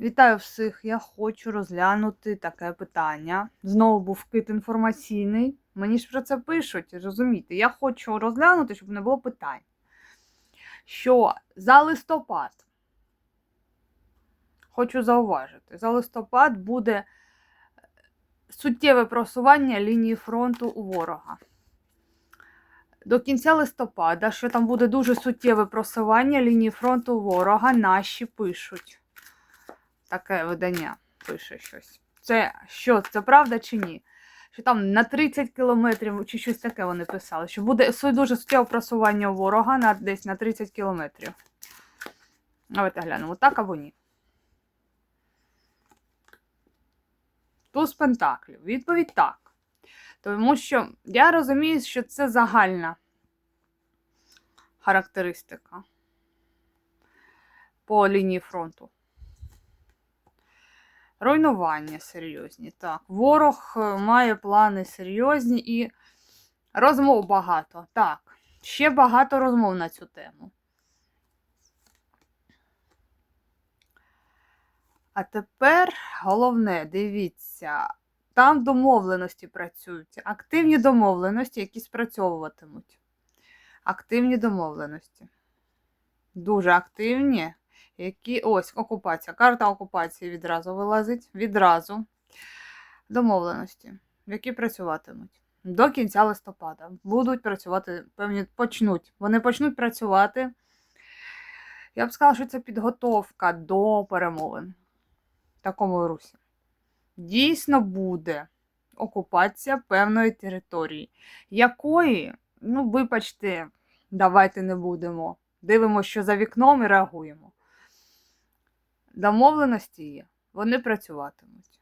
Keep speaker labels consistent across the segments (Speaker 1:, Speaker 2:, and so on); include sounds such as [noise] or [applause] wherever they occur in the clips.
Speaker 1: Вітаю всіх! Я хочу розглянути таке питання. Знову був кит інформаційний. Мені ж про це пишуть, розумієте? Я хочу розглянути, щоб не було питань. Що за листопад, хочу зауважити, за листопад буде суттєве просування лінії фронту у ворога. До кінця листопада, що там буде дуже суттєве просування лінії фронту ворога, наші пишуть таке видання пише щось. Це що, це правда чи ні? Що там на 30 кілометрів чи щось таке вони писали, що буде дуже суттєве просування ворога на десь на 30 кілометрів. Давайте глянемо, так або ні. Туз Пентаклів. Відповідь так. Тому що я розумію, що це загальна характеристика по лінії фронту. Руйнування серйозні. Так, ворог е, має плани серйозні і розмов багато. Так, ще багато розмов на цю тему. А тепер головне, дивіться, там домовленості працюють. Активні домовленості, які спрацьовуватимуть. Активні домовленості. Дуже активні які ось окупація. Карта окупації відразу вилазить. Відразу. Домовленості, які працюватимуть до кінця листопада. Будуть працювати, певні, почнуть. Вони почнуть працювати. Я б сказала, що це підготовка до перемовин в такому русі. Дійсно буде окупація певної території, якої, ну, вибачте, давайте не будемо. Дивимося, що за вікном і реагуємо домовленості є, вони працюватимуть.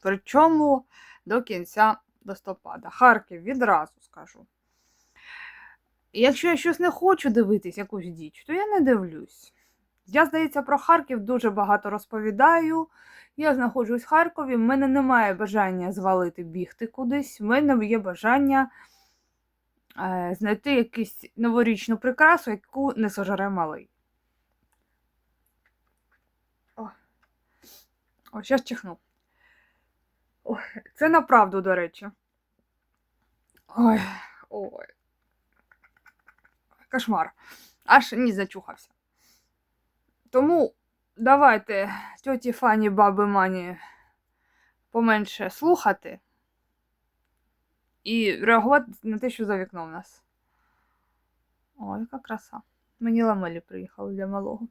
Speaker 1: Причому до кінця листопада. Харків відразу скажу. Якщо я щось не хочу дивитись, якусь діч, то я не дивлюсь. Я, здається, про Харків дуже багато розповідаю. Я знаходжусь в Харкові, в мене немає бажання звалити бігти кудись, в мене є бажання е, знайти якусь новорічну прикрасу, яку не сожре малий. О, щас чихну. Ой, це направду, до речі. Ой, ой. Кошмар. Аж ні зачухався. Тому давайте тьоті Фані, баби Мані поменше слухати і реагувати на те, що за вікном у нас. Ой, яка краса. Мені ламелі приїхали для малого.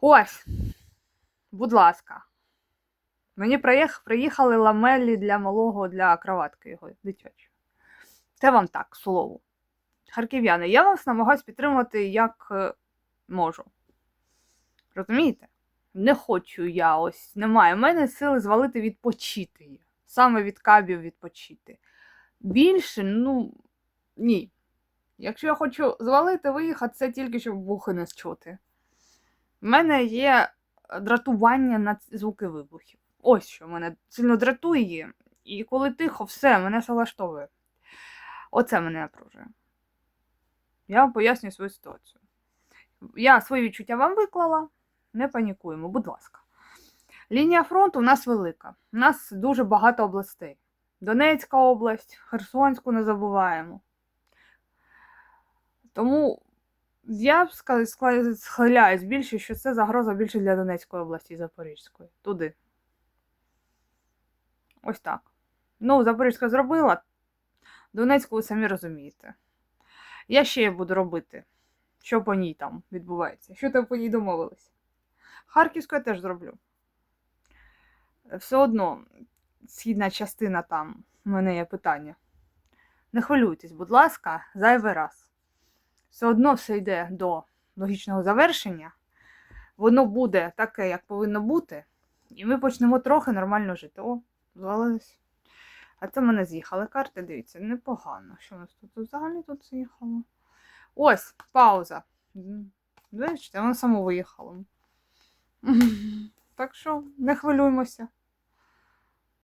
Speaker 1: Ось. Будь ласка. Мені приїх- приїхали ламелі для малого для кроватки його дитячої. Це вам так, к слову. Харків'яни, я вас намагаюсь підтримувати як е, можу. Розумієте? Не хочу я ось, немає. У мене сили звалити відпочити. є. Саме від кабів відпочити. Більше, ну, ні. Якщо я хочу звалити, виїхати, це тільки щоб вухи не чути. У мене є дратування на звуки вибухів. Ось що мене сильно дратує. І коли тихо, все, мене все влаштовує. Оце мене напружує. Я вам пояснюю свою ситуацію. Я свої відчуття вам виклала. Не панікуємо, будь ласка. Лінія фронту у нас велика. У нас дуже багато областей. Донецька область, Херсонську не забуваємо. Тому я б схиляюсь більше, що це загроза більше для Донецької області і Запорізької. Туди. Ось так. Ну, Запорізька зробила. Донецьку ви самі розумієте. Я ще буду робити, що по ній там відбувається. Що там по ній домовились. Харківську я теж зроблю. Все одно, східна частина там, у мене є питання. Не хвилюйтесь, будь ласка, зайвий раз все одно все йде до логічного завершення, воно буде таке, як повинно бути, і ми почнемо трохи нормально жити. О, звалилось. А це в мене з'їхали карти, дивіться, непогано. Що у нас тут взагалі тут з'їхало? Ось, пауза. Бачите, воно само виїхало. [laughs] Так що не хвилюймося.